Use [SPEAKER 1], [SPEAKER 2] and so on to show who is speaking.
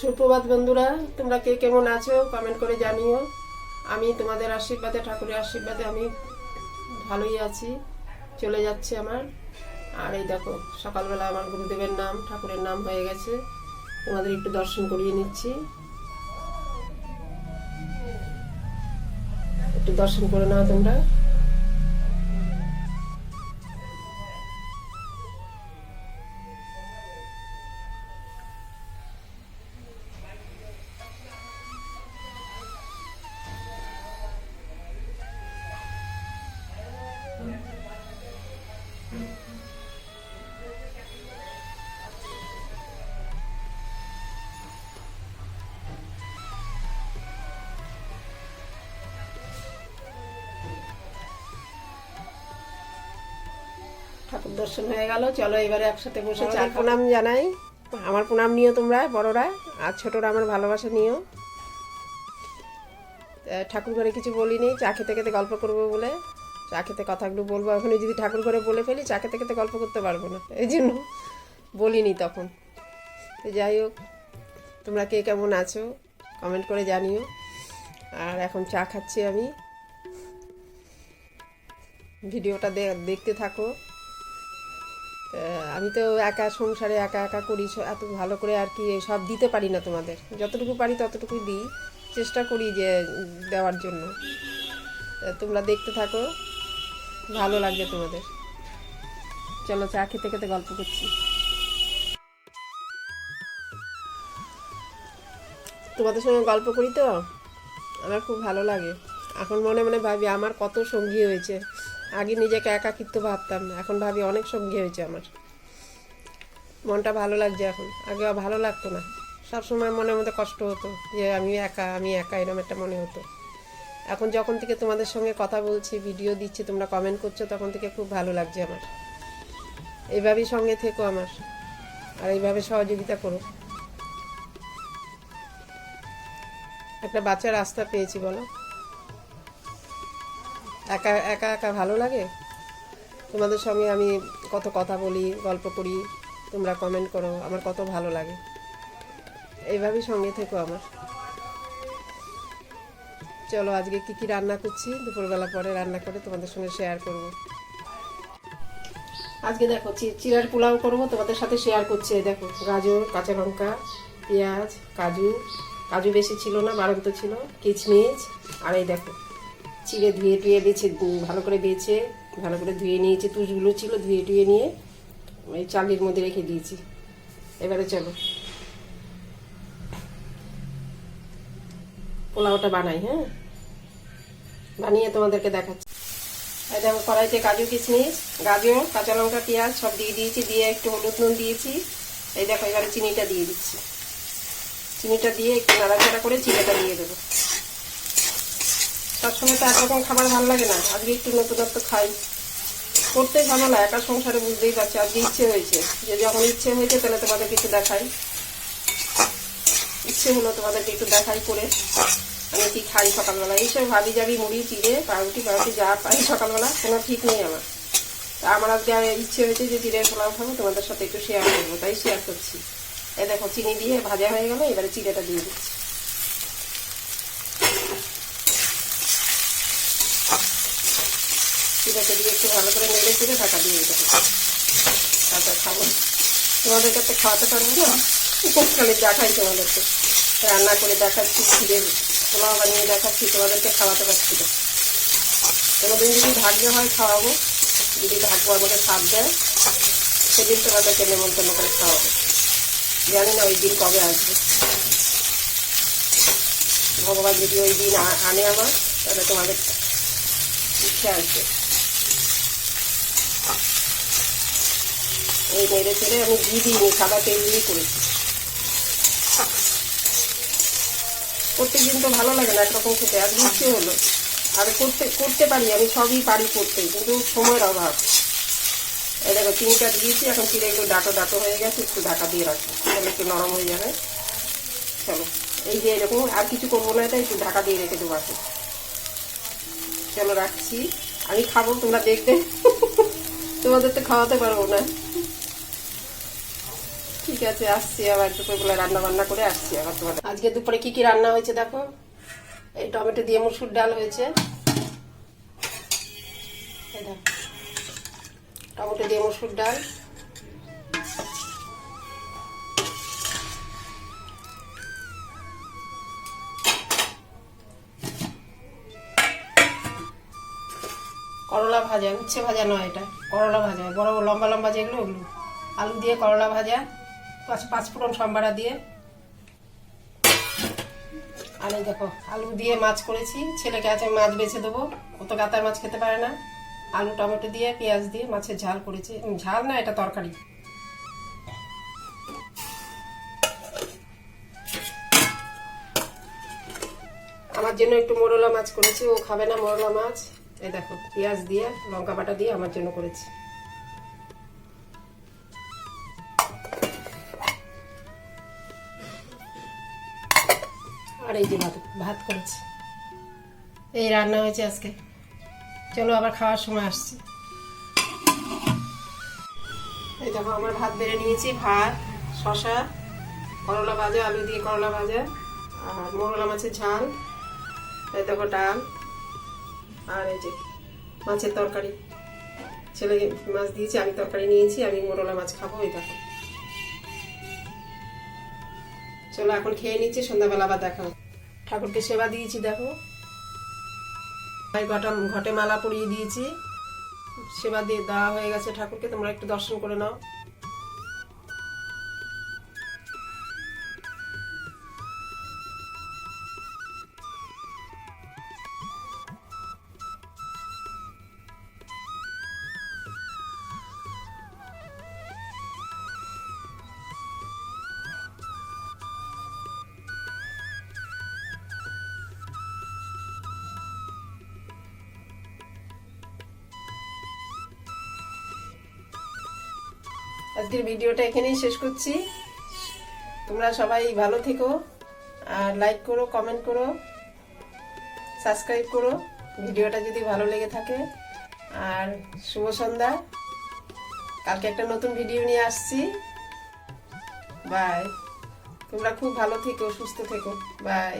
[SPEAKER 1] সুপ্রভাত বন্ধুরা, তোমরা কে কেমন আছো? কমেন্ট করে জানিও। আমি তোমাদের আশীর্বাদে, ঠাকুরের আশীর্বাদে আমি ভালোই আছি। চলে যাচ্ছে আমার। আর এই দেখো, সকালবেলা আমার গুরুদেবের নাম, ঠাকুরের নাম হয়ে গেছে। তোমাদের একটু দর্শন করিয়ে নিচ্ছি। একটু দর্শন করে নাও তোমরা। দর্শন হয়ে গেল। চলো এবারে একসাথে বসে চা প্রণাম জানাই। আমার প্রণাম নিও তোমরা বড়রা আর ছোটরা আমার ভালোবাসা নিও। ঠাকুর ঘরে কিছু বলিনি চা খেতে খেতে গল্প করব বলে। চা খেতে কথাগুলো বলব এখন যদি ঠাকুর ঘরে বলে ফেলি চা খেতে খেতে গল্প করতে পারব না। এই জন্য বলিনি তখন। তো যাই হোক তোমরা কে কেমন আছো কমেন্ট করে জানিও। আর এখন চা খাচ্ছি আমি। ভিডিওটা দেখতে থাকো। আমি তো একা সংসারে একা একা করি এত ভালো করে আর কি সব দিতে পারি না তোমাদের। যতটুকু পারি ততটুকুই দিই, চেষ্টা করি যে দেওয়ার জন্য। তোমরা দেখতে থাকো, ভালো লাগবে তোমাদের। চলো চা খেতে খেতে গল্প করছি। তোমাদের সঙ্গে গল্প করি তো? আমার খুব ভালো লাগে। এখন মনে মনে ভাবি, আমার কত সঙ্গী হয়েছে। আগে নিজেকে একাকিত্ব ভাবতাম এখন ভাবি অনেক সঙ্গী হয়েছে আমার। মনটা ভালো লাগছে এখন। আগে ভালো লাগতো না। সবসময় মনের মধ্যে কষ্ট হতো যে আমি একা আমি একা এরকম একটা মনে হতো। এখন যখন থেকে তোমাদের সঙ্গে কথা বলছি ভিডিও দিচ্ছি, তোমরা কমেন্ট করছ, তখন থেকে খুব ভালো লাগছে আমার। এইভাবেই সঙ্গে থেকো আমার। আর এইভাবে সহযোগিতা করো। একটা বাচ্চার রাস্তা পেয়েছি, বলো? একা একা একা ভালো লাগে? তোমাদের সঙ্গে আমি কত কথা বলি, গল্প করি, তোমরা কমেন্ট করো, আমার কত ভালো লাগে। এইভাবেই সঙ্গে থেকো আমার। চলো আজকে কি কি রান্না করছি, দুপুরবেলা পরে রান্না করে তোমাদের সঙ্গে শেয়ার করব। আজকে দেখো চি- চিড়ার পোলাও করব, তোমাদের সাথে শেয়ার করছি দেখো, গাজর, কাঁচা লঙ্কা, পেঁয়াজ, কাজু। কাজু বেশি ছিল না, বাড়ন্ত ছিল, কিচমিচ, আর এই দেখো। চিড়ে ধুয়ে টুয়ে বেছে ভালো করে বেছে, ভালো করে ধুয়ে নিয়েছি। তুষগুলো ছিল, ধুয়ে টুয়ে নিয়ে ওই চালের মধ্যে রেখে দিয়েছি। এবারে চলো। পোলাওটা বানাই হ্যাঁ? বানিয়ে তোমাদেরকে দেখাচ্ছি। দেখো, কড়াইতে কাজু কিশমিশ, গাজর, কাঁচা লঙ্কা, পেঁয়াজ সব দিয়ে দিয়েছি, দিয়ে একটু হলুদ নুন দিয়েছি। এই দেখো, এবারে চিনিটা দিয়ে দিচ্ছি। চিনিটা দিয়ে একটু নাড়াচাড়া করে চিনিটা দিয়ে দেবো। সবসময় তো একরকম খাবার ভালো লাগে না। আজকে একটু নতুনত্ব খাই। করতে ঝামেলা একা সংসারে বুঝতেই পারছি, আজকে ইচ্ছে হয়েছে। যে যখন ইচ্ছে হয়েছে, তাহলে তোমাদেরকে একটু দেখাই। ইচ্ছে হলো তোমাদেরকে একটু দেখাই করে। আমি কি খাই সকালবেলা? এইসব ভাবি যাবি মুড়ি, চিড়ে, পাউরুটি পাউরুটি যা পাই সকালবেলা, কোনো ঠিক নেই আমার। তা আমার আজকে ইচ্ছে হয়েছে যে চিড়ের পোলাও খাব, তোমাদের সাথে একটু শেয়ার করব, তাই শেয়ার করছি। এই দেখো, চিনি দিয়ে ভাজা হয়ে গেল, এবারে চিড়েটা দিয়ে দিচ্ছি। চিড়েটা দিয়ে একটু ভালো করে নেড়ে চেড়ে ঢাকা দিয়ে দেবো তারপর খাব। তোমাদেরকে তো খাওয়াতে পারব না। উপকালে দেখাই তোমাদেরকে। রান্না করে দেখাচ্ছি চিড়ের পোলাও বানিয়ে দেখাচ্ছি, তোমাদেরকে খাওয়াতে পারছি না। কোনোদিন যদি ভাগ্য হয় খাওয়াবো, যদি ভাগ্য আমাকে সাপ দেয়, সেদিন তোমাদেরকে নেমন্তন্ন করে খাওয়াবো। জানি না ওই দিন কবে আসবে। ভগবান যদি ওই দিন আনে আমার, তাহলে তোমাদের ইচ্ছে আসবে। এই নেড়ে চেড়ে আমি ঘি দিইনি সাদা তেল দিয়ে করেছি। প্রত্যেক দিন তো ভালো লাগে না একরকম খেতে, আজ ইচ্ছে হলো। আর করতে করতে পারি আমি, সবই পারি করতে, কিন্তু সময়ের অভাব। এই দেখো চিনিটা দিয়েছি, এখন চিড়ে একটু ডাটো ডাটো হয়ে গেছে, একটু ঢাকা দিয়ে রাখব। তাহলে একটু নরম হয়ে যাবে। চলো, এই যে এরকম, আর কিছু করব না এটা একটু ঢাকা দিয়ে রেখে দেবো এখন চলো রাখছি। আমি খাব, তোমরা দেখবে। তোমাদের তো খাওয়াতে পারব না। ঠিক আছে, আসছি আবার দুপুরবেলা রান্না বান্না করে আসছি আবার তোমাদের। আজকে দুপুরে কি কি রান্না হয়েছে দেখো? এই টমেটো দিয়ে মুসুর ডাল হয়েছে। টমেটো দিয়ে মুসুর ডাল। করলা ভাজা, উচ্ছে ভাজা নয় এটা, করলা ভাজা বড় বড় লম্বা লম্বা যেগুলো ওগুলো। আলু দিয়ে করলা ভাজা। পাঁচ পাঁচ ফোড়ন সম্বারা দিয়ে। আর এই দেখো, আলু দিয়ে মাছ করেছি। ছেলেকে আছে মাছ বেছে দেবো। ও তো গাতার মাছ খেতে পারে না। আলু, টমেটো দিয়ে, পেঁয়াজ দিয়ে মাছের ঝাল করেছি। ঝাল না, এটা তরকারি। আমার জন্য একটু মোরলা মাছ করেছি, ও খাবে না মোরলা মাছ। এই দেখো, পেঁয়াজ দিয়ে, লঙ্কা বাটা দিয়ে আমার জন্য করেছি। এই যে ভাত ভাত করেছি। এই রান্না হয়েছে আজকে। চলো আবার খাওয়ার সময় আসছি। এই দেখো, আমার ভাত বেড়ে নিয়েছি, ভাত শশা করলা ভাজা, আলু দিয়ে করলা ভাজা, আর মোরলা মাছের ঝাল, এই দেখো ডাল, আর এই যে মাছের তরকারি। ছেলে মাছ দিয়েছি, আমি তরকারি নিয়েছি, আমি মোরলা মাছ খাব, এই দেখো। চলো, এখন খেয়ে নিচ্ছি, সন্ধ্যাবেলা আবার দেখা। ঠাকুরকে সেবা দিয়েছি, দেখো। ঘটা ঘটে মালা পরিয়ে দিয়েছি। সেবা দিয়ে দেওয়া হয়ে গেছে ঠাকুরকে, তোমরা একটু দর্শন করে নাও। আজকের ভিডিওটা এখানেই শেষ করছি। তোমরা সবাই ভালো থেকো আর লাইক করো কমেন্ট করো সাবস্ক্রাইব করো। ভিডিওটা যদি ভালো লেগে থাকে। আর শুভ সন্ধ্যা। কালকে একটা নতুন ভিডিও নিয়ে আসছি। বাই তোমরা খুব ভালো থেকো, সুস্থ থেকো। বাই